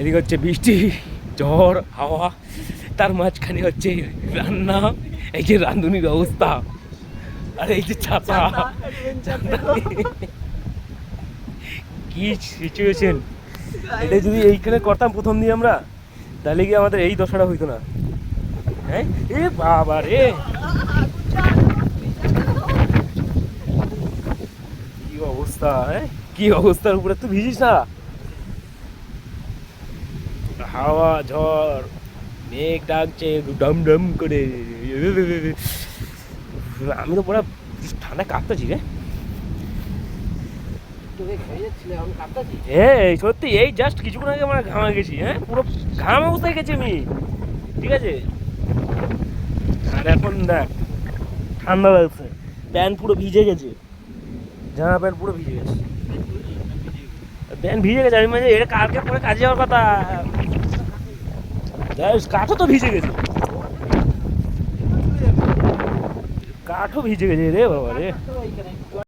এদিকে হচ্ছে বৃষ্টি ঝড় হাওয়া তার মাঝখানে হচ্ছে রান্না এই যে রাঁধুনির অবস্থা। আর এই যে ছাতা। কি সিচুয়েশন এটা যদি এইখানে করতাম প্রথম দিয়ে আমরা তাহলে কি আমাদের এই দশাটা হইতো না? হ্যাঁ? এ বাবা রে! কি অবস্থা হ্যাঁ? কি অবস্থার উপরে তুই ভিজিস না? হাওয়া ঝড় মেঘ ডাকছে ডম ডম করে। আমি তো পুরো ঠান্ডা কাঁপতেছি রে। হ্যাঁ সত্যি এই জাস্ট কিছুক্ষণ আগে আমরা ঘামে গেছি হ্যাঁ? পুরো ঘাম অবস্থায় গেছি আমি। ঠিক আছে? আর এখন দেখ ঠান্ডা লাগছে। প্যান্ট পুরো ভিজে গেছে। জামা প্যান্ট পুরো ভিজে গেছে। প্যান্ট ভিজে গেছে আমি মানে এটা কালকে পরে কাজে যাওয়ার কথা। কাঠও তো ভিজে গেছে কাঠও ভিজে গেছে রে বাবা রে